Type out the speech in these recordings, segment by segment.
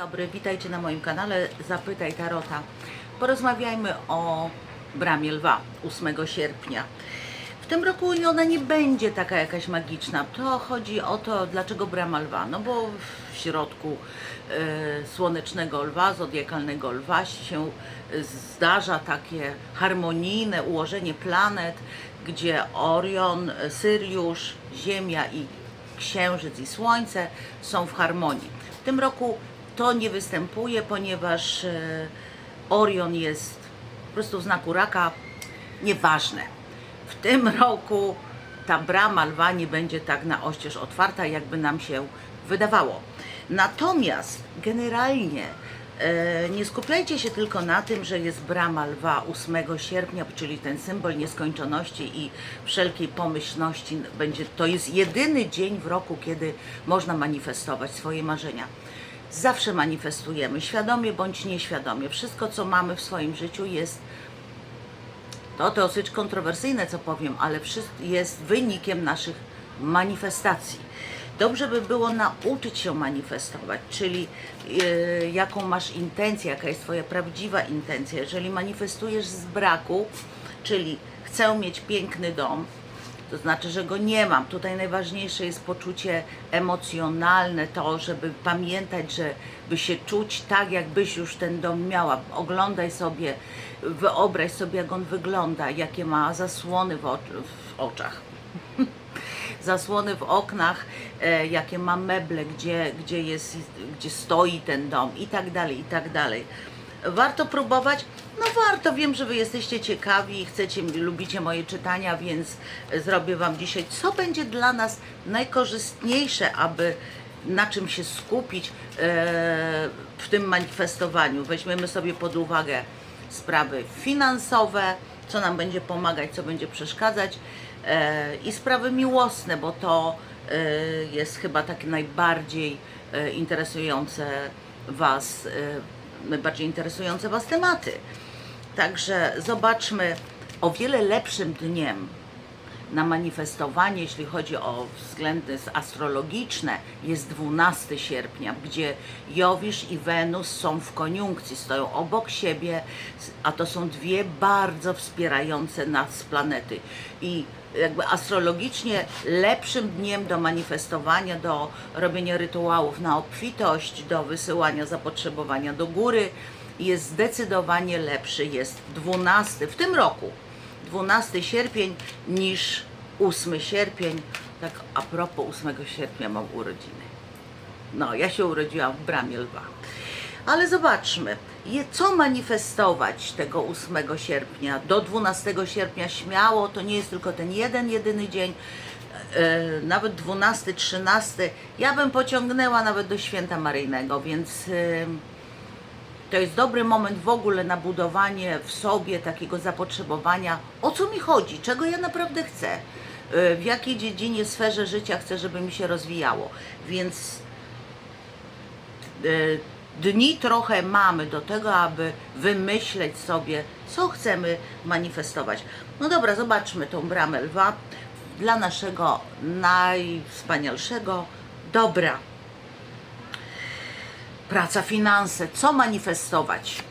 Dobry, witajcie na moim kanale Zapytaj Tarota. Porozmawiajmy o Bramie Lwa 8 sierpnia. W tym roku ona nie będzie taka jakaś magiczna. To chodzi o to, dlaczego Brama Lwa. No bo w środku e, słonecznego lwa, zodiakalnego lwa się zdarza takie harmonijne ułożenie planet, gdzie Orion, Syriusz, Ziemia i Księżyc i Słońce są w harmonii. W tym roku to nie występuje, ponieważ e, Orion jest po prostu w znaku raka. Nieważne. W tym roku ta brama lwa nie będzie tak na oścież otwarta, jakby nam się wydawało. Natomiast generalnie e, nie skupiajcie się tylko na tym, że jest brama lwa 8 sierpnia, czyli ten symbol nieskończoności i wszelkiej pomyślności. Będzie, to jest jedyny dzień w roku, kiedy można manifestować swoje marzenia. Zawsze manifestujemy, świadomie bądź nieświadomie. Wszystko, co mamy w swoim życiu, jest to dosyć kontrowersyjne, co powiem, ale jest wynikiem naszych manifestacji. Dobrze by było nauczyć się manifestować, czyli e, jaką masz intencję, jaka jest Twoja prawdziwa intencja. Jeżeli manifestujesz z braku, czyli chcę mieć piękny dom, to znaczy, że go nie mam. Tutaj najważniejsze jest poczucie emocjonalne, to, żeby pamiętać, że by się czuć tak, jakbyś już ten dom miała. Oglądaj sobie, wyobraź sobie, jak on wygląda, jakie ma zasłony w, w oczach zasłony w oknach, e, jakie ma meble, gdzie, gdzie, jest, gdzie stoi ten dom i tak dalej, i tak dalej. Warto próbować? No warto, wiem, że Wy jesteście ciekawi i chcecie, lubicie moje czytania, więc zrobię Wam dzisiaj, co będzie dla nas najkorzystniejsze, aby na czym się skupić e, w tym manifestowaniu. Weźmiemy sobie pod uwagę sprawy finansowe, co nam będzie pomagać, co będzie przeszkadzać e, i sprawy miłosne, bo to e, jest chyba takie najbardziej interesujące Was, najbardziej interesujące Was tematy. Także zobaczmy o wiele lepszym dniem na manifestowanie, jeśli chodzi o względy astrologiczne, jest 12 sierpnia, gdzie Jowisz i Wenus są w koniunkcji, stoją obok siebie, a to są dwie bardzo wspierające nas planety. I jakby astrologicznie lepszym dniem do manifestowania, do robienia rytuałów na obfitość, do wysyłania zapotrzebowania do góry jest zdecydowanie lepszy, jest 12 w tym roku. 12 sierpień niż 8 sierpień. Tak a propos 8 sierpnia mam urodziny. No, ja się urodziłam w Bramie Lwa. Ale zobaczmy, co manifestować tego 8 sierpnia? Do 12 sierpnia śmiało, to nie jest tylko ten jeden, jedyny dzień, e, nawet 12, 13, ja bym pociągnęła nawet do święta Maryjnego, więc e, to jest dobry moment w ogóle na budowanie w sobie takiego zapotrzebowania, o co mi chodzi, czego ja naprawdę chcę, y, w jakiej dziedzinie, sferze życia chcę, żeby mi się rozwijało. Więc dni trochę mamy do tego, aby wymyśleć sobie, co chcemy manifestować. No dobra, zobaczmy tą bramę lwa dla naszego najwspanialszego dobra praca, finanse, co manifestować.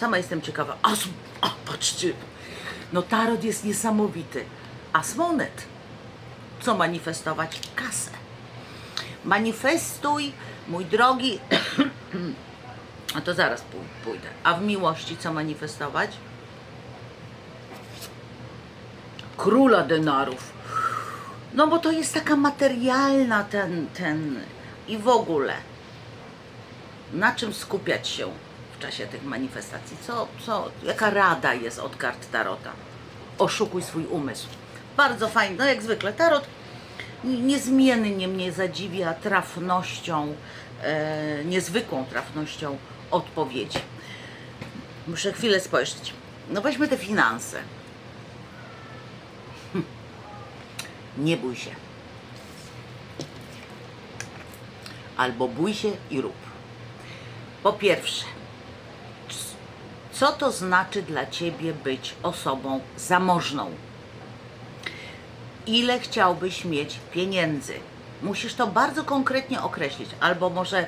Sama jestem ciekawa. A, a patrzcie, no tarot jest niesamowity. Asmonet, co manifestować? Kasę. Manifestuj, mój drogi, a to zaraz pój- pójdę. A w miłości co manifestować? Króla denarów. No bo to jest taka materialna ten, ten i w ogóle na czym skupiać się w czasie tych manifestacji? Co, co, jaka rada jest od kart Tarota? Oszukuj swój umysł. Bardzo fajnie, no jak zwykle, Tarot niezmiennie mnie zadziwia trafnością, e, niezwykłą trafnością odpowiedzi. Muszę chwilę spojrzeć. No weźmy te finanse. Hm. Nie bój się. Albo bój się i rób. Po pierwsze, co to znaczy dla ciebie być osobą zamożną? Ile chciałbyś mieć pieniędzy? Musisz to bardzo konkretnie określić, albo może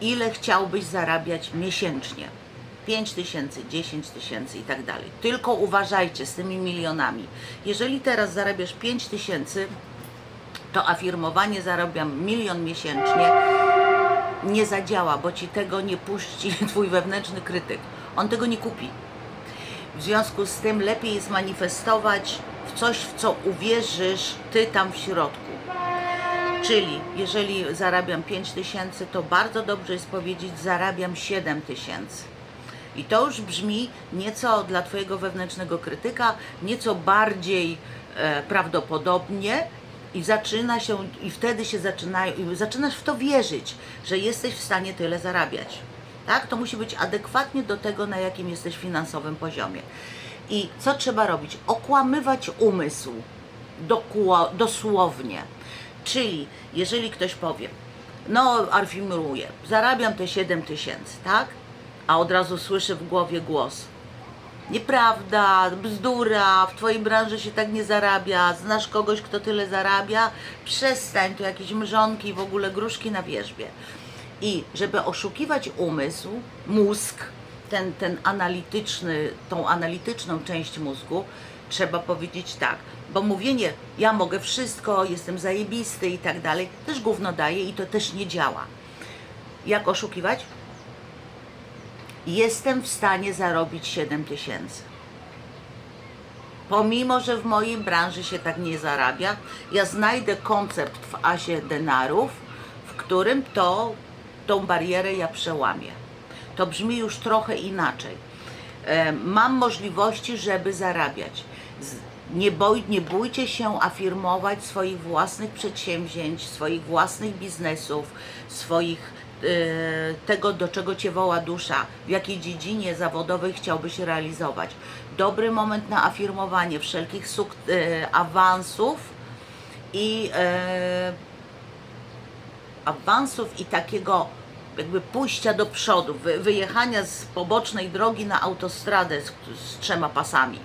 ile chciałbyś zarabiać miesięcznie. 5 tysięcy, 10 tysięcy i tak dalej. Tylko uważajcie z tymi milionami. Jeżeli teraz zarabiasz 5 tysięcy, to afirmowanie zarabiam milion miesięcznie nie zadziała, bo ci tego nie puści twój wewnętrzny krytyk. On tego nie kupi. W związku z tym lepiej jest manifestować coś, w co uwierzysz ty tam w środku. Czyli jeżeli zarabiam 5 tysięcy, to bardzo dobrze jest powiedzieć zarabiam 7 tysięcy. I to już brzmi nieco dla Twojego wewnętrznego krytyka, nieco bardziej e, prawdopodobnie i zaczyna się, i wtedy się zaczynają, i zaczynasz w to wierzyć, że jesteś w stanie tyle zarabiać. Tak? To musi być adekwatnie do tego, na jakim jesteś finansowym poziomie. I co trzeba robić? Okłamywać umysł dosłownie. Czyli jeżeli ktoś powie, no afirmuję, zarabiam te 7 tysięcy, tak? A od razu słyszy w głowie głos. Nieprawda, bzdura, w Twojej branży się tak nie zarabia, znasz kogoś, kto tyle zarabia, przestań, to jakieś mrzonki, w ogóle gruszki na wierzbie. I żeby oszukiwać umysł, mózg, ten, ten analityczny, tą analityczną część mózgu, trzeba powiedzieć tak, bo mówienie ja mogę wszystko, jestem zajebisty i tak dalej, też gówno daje i to też nie działa. Jak oszukiwać? Jestem w stanie zarobić 7 tysięcy. Pomimo, że w mojej branży się tak nie zarabia, ja znajdę koncept w asie denarów, w którym to, tą barierę ja przełamię. To brzmi już trochę inaczej. E, Mam możliwości, żeby zarabiać. Nie, boj, nie bójcie się afirmować swoich własnych przedsięwzięć, swoich własnych biznesów, swoich e, tego, do czego Cię woła dusza, w jakiej dziedzinie zawodowej chciałbyś realizować. Dobry moment na afirmowanie wszelkich e, awansów i awansów i takiego jakby pójścia do przodu, wy, wyjechania z pobocznej drogi na autostradę z, z trzema pasami.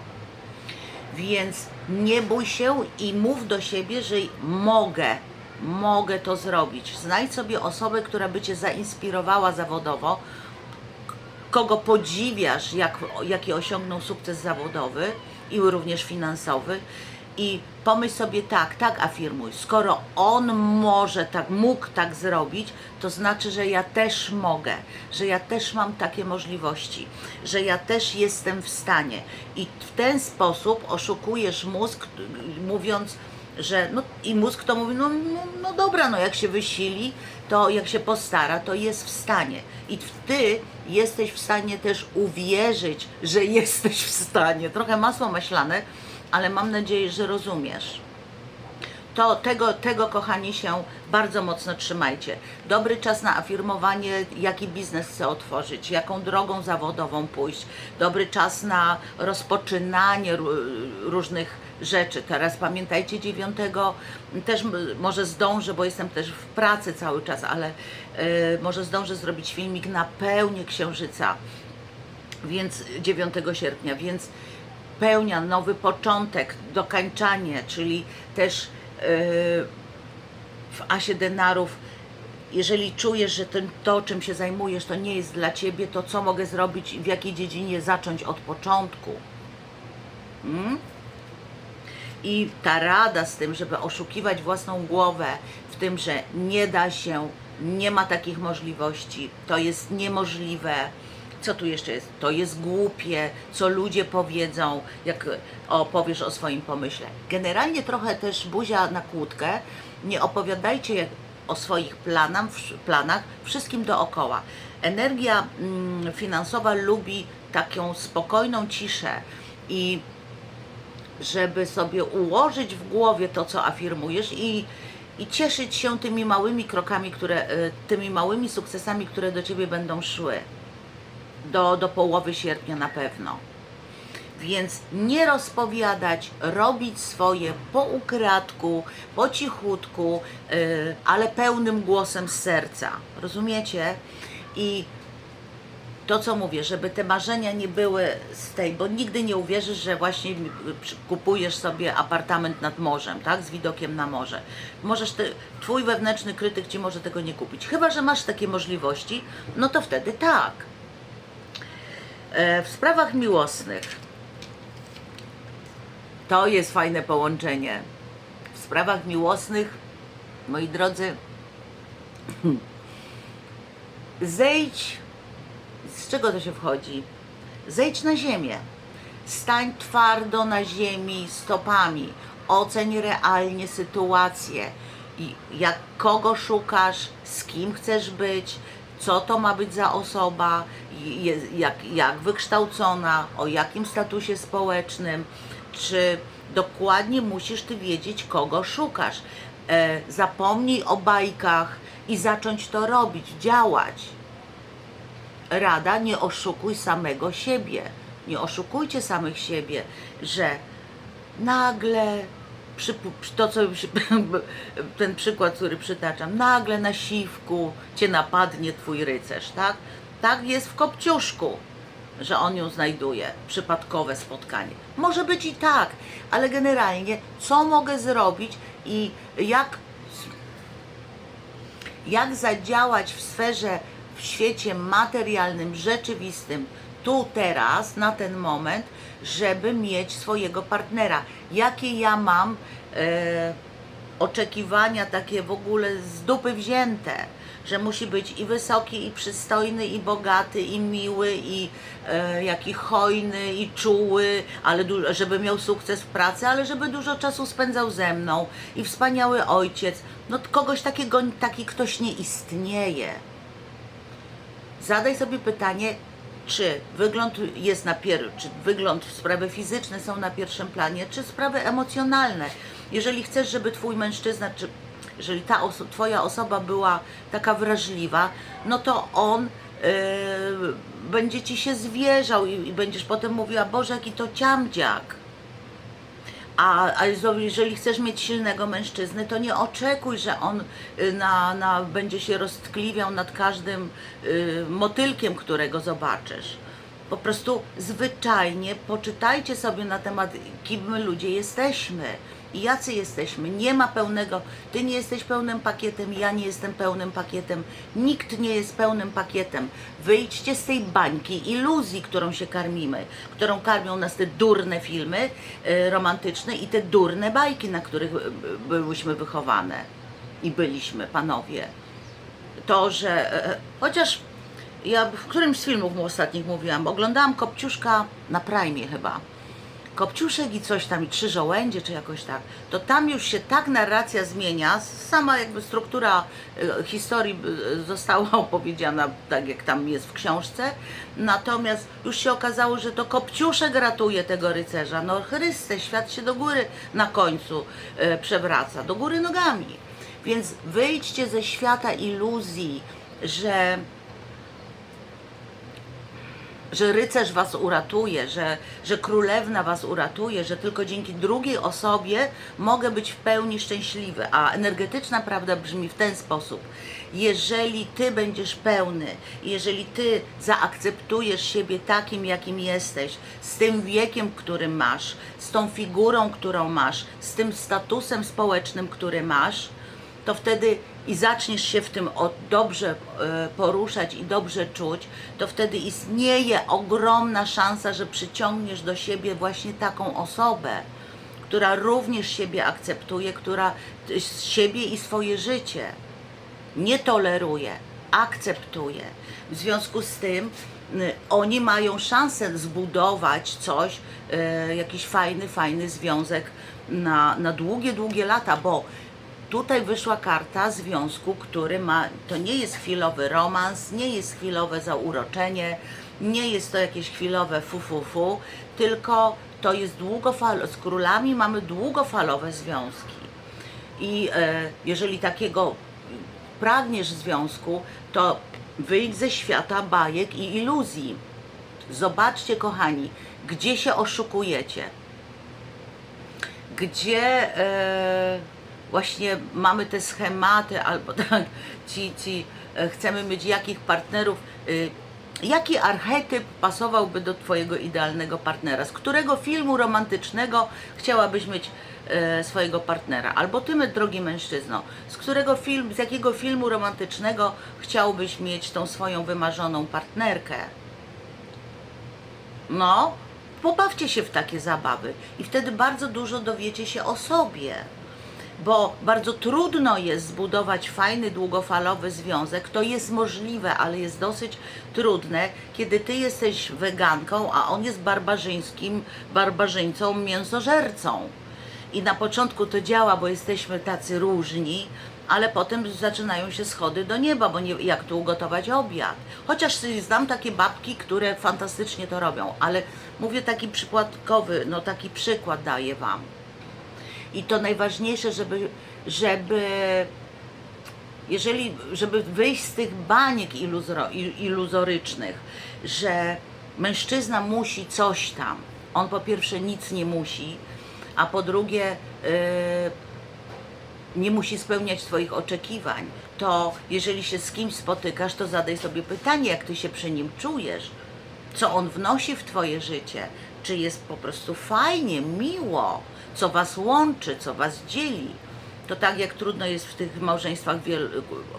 Więc nie bój się i mów do siebie, że mogę, mogę to zrobić. Znajdź sobie osobę, która by Cię zainspirowała zawodowo, kogo podziwiasz, jak, jaki osiągnął sukces zawodowy i również finansowy. I pomyśl sobie tak, tak afirmuj, skoro on może tak, mógł tak zrobić, to znaczy, że ja też mogę, że ja też mam takie możliwości, że ja też jestem w stanie. I w ten sposób oszukujesz mózg, mówiąc, że no i mózg to mówi, no, no, no dobra, no jak się wysili, to jak się postara, to jest w stanie. I ty jesteś w stanie też uwierzyć, że jesteś w stanie. Trochę masło maślane, ale mam nadzieję, że rozumiesz. To tego, tego, kochani, się bardzo mocno trzymajcie. Dobry czas na afirmowanie, jaki biznes chcę otworzyć, jaką drogą zawodową pójść. Dobry czas na rozpoczynanie ró- różnych rzeczy. Teraz pamiętajcie, dziewiątego też m- może zdążę, bo jestem też w pracy cały czas, ale y, może zdążę zrobić filmik na pełnię księżyca więc 9 sierpnia, więc pełnia, nowy początek, dokańczanie, czyli też yy, w asie denarów, jeżeli czujesz, że ten, to, czym się zajmujesz, to nie jest dla ciebie, to co mogę zrobić i w jakiej dziedzinie zacząć od początku. Mm? I ta rada z tym, żeby oszukiwać własną głowę w tym, że nie da się, nie ma takich możliwości, to jest niemożliwe. Co tu jeszcze jest? To jest głupie, co ludzie powiedzą, jak opowiesz o swoim pomyśle. Generalnie trochę też buzia na kłódkę. Nie opowiadajcie o swoich planach, planach wszystkim dookoła. Energia mm, finansowa lubi taką spokojną ciszę i żeby sobie ułożyć w głowie to, co afirmujesz i, i cieszyć się tymi małymi krokami, które, y, tymi małymi sukcesami, które do Ciebie będą szły. Do, do połowy sierpnia na pewno. Więc nie rozpowiadać, robić swoje po ukradku, po cichutku, y, ale pełnym głosem z serca. Rozumiecie? I to, co mówię, żeby te marzenia nie były z tej, bo nigdy nie uwierzysz, że właśnie kupujesz sobie apartament nad morzem, tak, z widokiem na morze. Możesz, te, twój wewnętrzny krytyk ci może tego nie kupić. Chyba, że masz takie możliwości, no to wtedy tak. E, w sprawach miłosnych to jest fajne połączenie. W sprawach miłosnych, moi drodzy, zejdź, z czego to się wchodzi? Zejdź na ziemię. Stań twardo na ziemi stopami. Oceń realnie sytuację. I jak kogo szukasz, z kim chcesz być, co to ma być za osoba, jak, jak wykształcona, o jakim statusie społecznym, czy dokładnie musisz ty wiedzieć, kogo szukasz. E, zapomnij o bajkach i zacząć to robić, działać. Rada, nie oszukuj samego siebie. Nie oszukujcie samych siebie, że nagle, przy, to co ten przykład, który przytaczam, nagle na siwku cię napadnie twój rycerz, tak? Tak jest w Kopciuszku, że on ją znajduje. Przypadkowe spotkanie. Może być i tak, ale generalnie co mogę zrobić i jak jak zadziałać w sferze, w świecie materialnym, rzeczywistym, tu, teraz, na ten moment, żeby mieć swojego partnera. Jakie ja mam e, oczekiwania takie w ogóle z dupy wzięte, że musi być i wysoki, i przystojny, i bogaty, i miły, i e, jaki hojny, i czuły, ale żeby miał sukces w pracy, ale żeby dużo czasu spędzał ze mną, i wspaniały ojciec. No kogoś takiego, taki ktoś nie istnieje. Zadaj sobie pytanie, czy wygląd jest na pier... czy wygląd, sprawy fizyczne są na pierwszym planie, czy sprawy emocjonalne. Jeżeli chcesz, żeby twój mężczyzna, czy jeżeli ta oso... twoja osoba była taka wrażliwa, no to on yy, będzie ci się zwierzał i, i będziesz potem mówiła, Boże, jaki to ciamdziak. A, a jeżeli chcesz mieć silnego mężczyznę, to nie oczekuj, że on y, na, na, będzie się roztkliwiał nad każdym y, motylkiem, którego zobaczysz. Po prostu zwyczajnie poczytajcie sobie na temat, kim my ludzie jesteśmy i jacy jesteśmy. Nie ma pełnego, ty nie jesteś pełnym pakietem, ja nie jestem pełnym pakietem, nikt nie jest pełnym pakietem. Wyjdźcie z tej bańki iluzji, którą się karmimy, którą karmią nas te durne filmy y, romantyczne i te durne bajki, na których y, y, byłyśmy wychowane i byliśmy, panowie to, że e, chociaż ja w którymś z filmów mu ostatnich mówiłam, oglądałam Kopciuszka na Prime chyba. Kopciuszek i coś tam, i trzy żołędzie, czy jakoś tak, to tam już się tak narracja zmienia, sama jakby struktura e, historii e, została opowiedziana tak, jak tam jest w książce, natomiast już się okazało, że to Kopciuszek ratuje tego rycerza. No Chryste, świat się do góry na końcu e, przewraca, do góry nogami. Więc wyjdźcie ze świata iluzji, że że rycerz was uratuje, że, że królewna was uratuje, że tylko dzięki drugiej osobie mogę być w pełni szczęśliwy. A energetyczna prawda brzmi w ten sposób. Jeżeli ty będziesz pełny, jeżeli ty zaakceptujesz siebie takim, jakim jesteś, z tym wiekiem, który masz, z tą figurą, którą masz, z tym statusem społecznym, który masz, to wtedy i zaczniesz się w tym dobrze e, poruszać i dobrze czuć, to wtedy istnieje ogromna szansa, że przyciągniesz do siebie właśnie taką osobę, która również siebie akceptuje, która siebie i swoje życie nie toleruje, akceptuje. W związku z tym oni mają szansę zbudować coś, y, jakiś fajny, fajny związek na, na długie, długie lata, bo tutaj wyszła karta związku, który ma, to nie jest chwilowy romans, nie jest chwilowe zauroczenie, nie jest to jakieś chwilowe fu, fu, fu, tylko to jest długofalowe, z królami mamy długofalowe związki. I e, jeżeli takiego pragniesz związku, to wyjdź ze świata bajek i iluzji. Zobaczcie, kochani, gdzie się oszukujecie. Gdzie e, właśnie mamy te schematy, albo tak, ci, ci e, chcemy mieć jakich partnerów. Y, Jaki archetyp pasowałby do Twojego idealnego partnera? Z którego filmu romantycznego chciałabyś mieć e, swojego partnera? Albo Ty, drogi mężczyzno, z którego film, z jakiego filmu romantycznego chciałbyś mieć tą swoją wymarzoną partnerkę? No, pobawcie się w takie zabawy i wtedy bardzo dużo dowiecie się o sobie. Bo bardzo trudno jest zbudować fajny, długofalowy związek. To jest możliwe, ale jest dosyć trudne, kiedy ty jesteś weganką, a on jest barbarzyńskim, barbarzyńcą, mięsożercą. I na początku to działa, bo jesteśmy tacy różni, ale potem zaczynają się schody do nieba, bo nie, jak tu ugotować obiad. Chociaż znam takie babki, które fantastycznie to robią, ale mówię taki przykładowy, no taki przykład daję Wam. I to najważniejsze, żeby, żeby jeżeli, żeby wyjść z tych baniek iluzoro, il- iluzorycznych, że mężczyzna musi coś tam. On po pierwsze nic nie musi, a po drugie yy, nie musi spełniać Twoich oczekiwań. To jeżeli się z kimś spotykasz, to zadaj sobie pytanie, jak Ty się przy nim czujesz, co on wnosi w Twoje życie, czy jest po prostu fajnie, miło, co Was łączy, co Was dzieli. To tak jak trudno jest w tych małżeństwach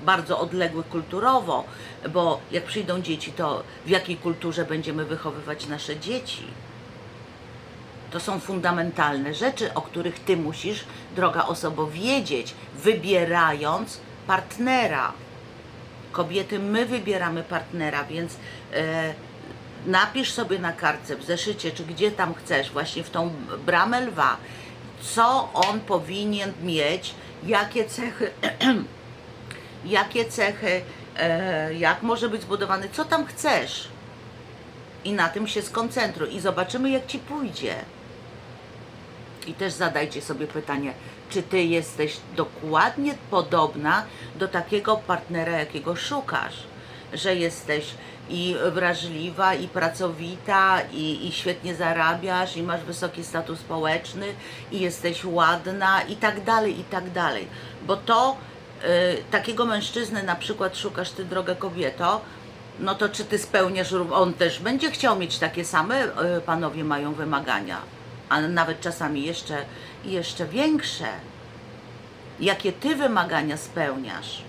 bardzo odległych kulturowo, bo jak przyjdą dzieci, to w jakiej kulturze będziemy wychowywać nasze dzieci? To są fundamentalne rzeczy, o których ty musisz, droga osobo, wiedzieć, wybierając partnera. Kobiety, my wybieramy partnera, więc e, napisz sobie na kartce, w zeszycie, czy gdzie tam chcesz, właśnie w tą bramę lwa, co on powinien mieć, jakie cechy, jakie cechy, e, jak może być zbudowany, co tam chcesz. I na tym się skoncentruj i zobaczymy, jak ci pójdzie. I też zadajcie sobie pytanie, czy ty jesteś dokładnie podobna do takiego partnera, jakiego szukasz? Że jesteś i wrażliwa, i pracowita, i, i świetnie zarabiasz, i masz wysoki status społeczny, i jesteś ładna, i tak dalej, i tak dalej. Bo to y, takiego mężczyzny na przykład szukasz ty, droga kobieto, no to czy ty spełniasz, on też będzie chciał mieć takie same, y, panowie mają wymagania, a nawet czasami jeszcze, jeszcze większe. Jakie ty wymagania spełniasz?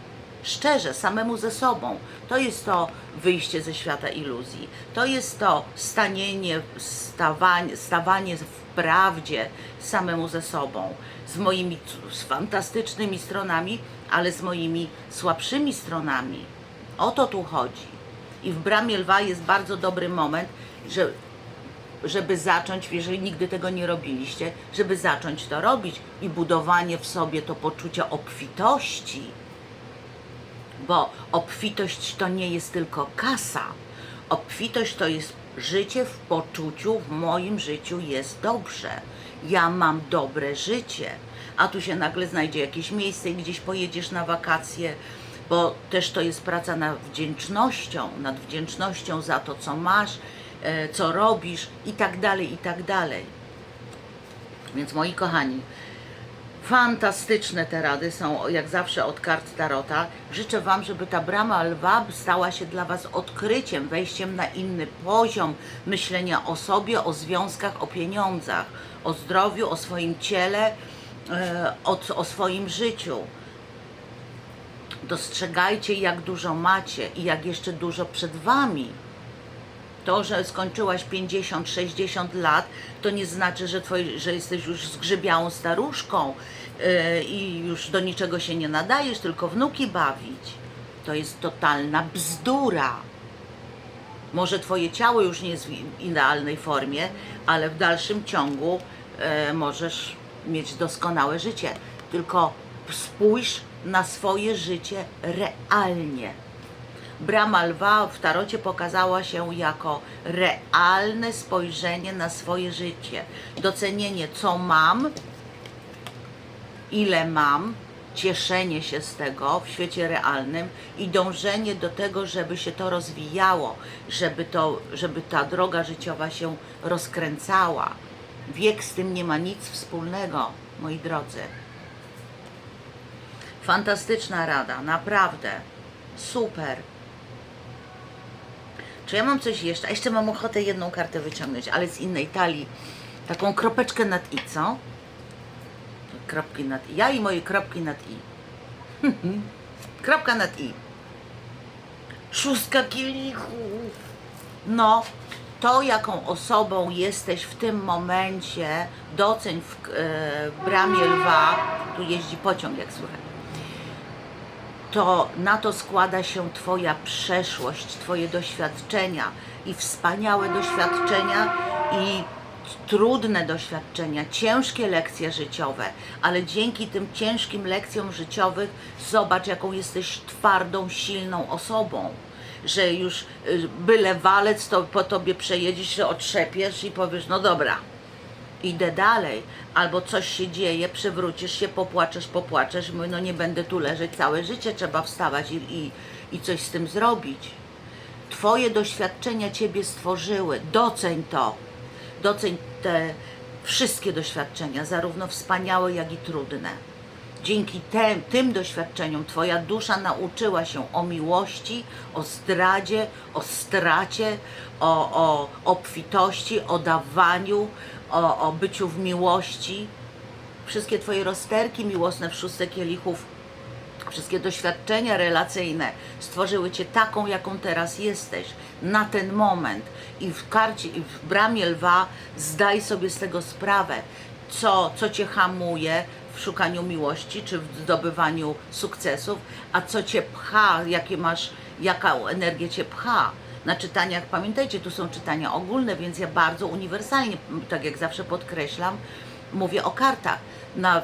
Szczerze, samemu ze sobą. To jest to wyjście ze świata iluzji. To jest to stanienie, stawanie, stawanie w prawdzie samemu ze sobą. Z moimi z fantastycznymi stronami, ale z moimi słabszymi stronami. O to tu chodzi. I w Bramie Lwa jest bardzo dobry moment, że żeby zacząć, jeżeli nigdy tego nie robiliście, żeby zacząć to robić i budowanie w sobie to poczucia obfitości. Bo obfitość to nie jest tylko kasa. Obfitość to jest życie w poczuciu, w moim życiu jest dobrze. Ja mam dobre życie. A tu się nagle znajdzie jakieś miejsce i gdzieś pojedziesz na wakacje, bo też to jest praca nad wdzięcznością, nad wdzięcznością za to, co masz, e, co robisz i tak dalej, i tak dalej. Więc moi kochani, Fantastyczne te rady są, jak zawsze, od kart Tarota. Życzę Wam, żeby ta brama lwa stała się dla Was odkryciem, wejściem na inny poziom myślenia o sobie, o związkach, o pieniądzach, o zdrowiu, o swoim ciele, e, o, o swoim życiu. Dostrzegajcie, jak dużo macie i jak jeszcze dużo przed Wami. To, że skończyłaś 50, 60 lat, to nie znaczy, że, że jesteś już zgrzybiałą staruszką yy, i już do niczego się nie nadajesz, tylko wnuki bawić. To jest totalna bzdura. Może twoje ciało już nie jest w idealnej formie, ale w dalszym ciągu e, możesz mieć doskonałe życie. Tylko spójrz na swoje życie realnie. Brama lwa w tarocie pokazała się jako realne spojrzenie na swoje życie, docenienie co mam, ile mam, cieszenie się z tego w świecie realnym i dążenie do tego, żeby się to rozwijało, żeby, to, żeby ta droga życiowa się rozkręcała. Wiek z tym nie ma nic wspólnego, moi drodzy. Fantastyczna rada, naprawdę. Super. Czy ja mam coś jeszcze? A jeszcze mam ochotę jedną kartę wyciągnąć, ale z innej talii. Taką kropeczkę nad i, co? Kropki nad i. Ja i moje kropki nad i. Kropka nad i. Szóstka kielichów. No, to jaką osobą jesteś w tym momencie, doceń w e, bramie lwa, tu jeździ pociąg jak słychać, to na to składa się Twoja przeszłość, Twoje doświadczenia i wspaniałe doświadczenia i trudne doświadczenia, ciężkie lekcje życiowe, ale dzięki tym ciężkim lekcjom życiowych zobacz, jaką jesteś twardą, silną osobą. Że już y, byle walec, to po tobie przejedziesz, się otrzepiesz i powiesz, no dobra, idę dalej, albo coś się dzieje, przewrócisz się, popłaczesz, popłaczesz, mówię, no nie będę tu leżeć całe życie, trzeba wstawać i, i, i coś z tym zrobić. Twoje doświadczenia Ciebie stworzyły, doceń to, doceń te wszystkie doświadczenia, zarówno wspaniałe, jak i trudne. Dzięki te, tym doświadczeniom Twoja dusza nauczyła się o miłości, o zdradzie, o stracie, o, o obfitości, o dawaniu, o, o byciu w miłości. Wszystkie Twoje rozterki miłosne w szóstek kielichów, wszystkie doświadczenia relacyjne stworzyły Cię taką, jaką teraz jesteś, na ten moment. I w karcie, i w bramie lwa zdaj sobie z tego sprawę, co, co Cię hamuje w szukaniu miłości, czy w zdobywaniu sukcesów, a co Cię pcha, jakie masz, jaka energię Cię pcha. Na czytaniach, pamiętajcie, tu są czytania ogólne, więc ja bardzo uniwersalnie, tak jak zawsze podkreślam, mówię o kartach. Na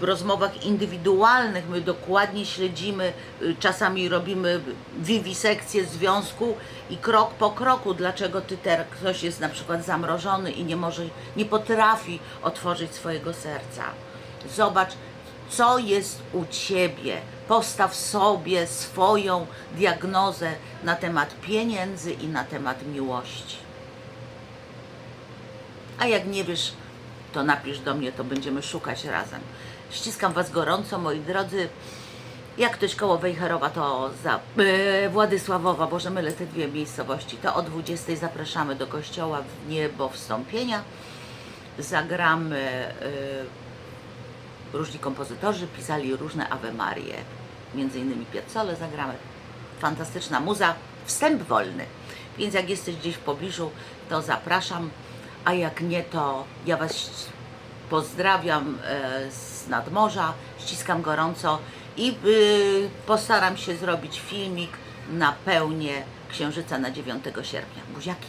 w rozmowach indywidualnych my dokładnie śledzimy, y, czasami robimy wiwisekcję związku i krok po kroku, dlaczego ty ter, ktoś jest na przykład zamrożony i nie może, nie potrafi otworzyć swojego serca. Zobacz, co jest u ciebie. Postaw sobie swoją diagnozę na temat pieniędzy i na temat miłości. A jak nie wiesz, to napisz do mnie, to będziemy szukać razem. Ściskam Was gorąco, moi drodzy. Jak ktoś koło Wejherowa, to za e, Władysławowa, Boże mylę te dwie miejscowości, to o 20 zapraszamy do kościoła w niebo wstąpienia. Zagramy, e, różni kompozytorzy pisali różne Ave Marie, między innymi Piazzole zagramy. Fantastyczna muza, wstęp wolny. Więc jak jesteś gdzieś w pobliżu, to zapraszam, a jak nie, to ja Was pozdrawiam e, z nadmorza, ściskam gorąco i y, postaram się zrobić filmik na pełnię Księżyca na 9 sierpnia. Buziaki!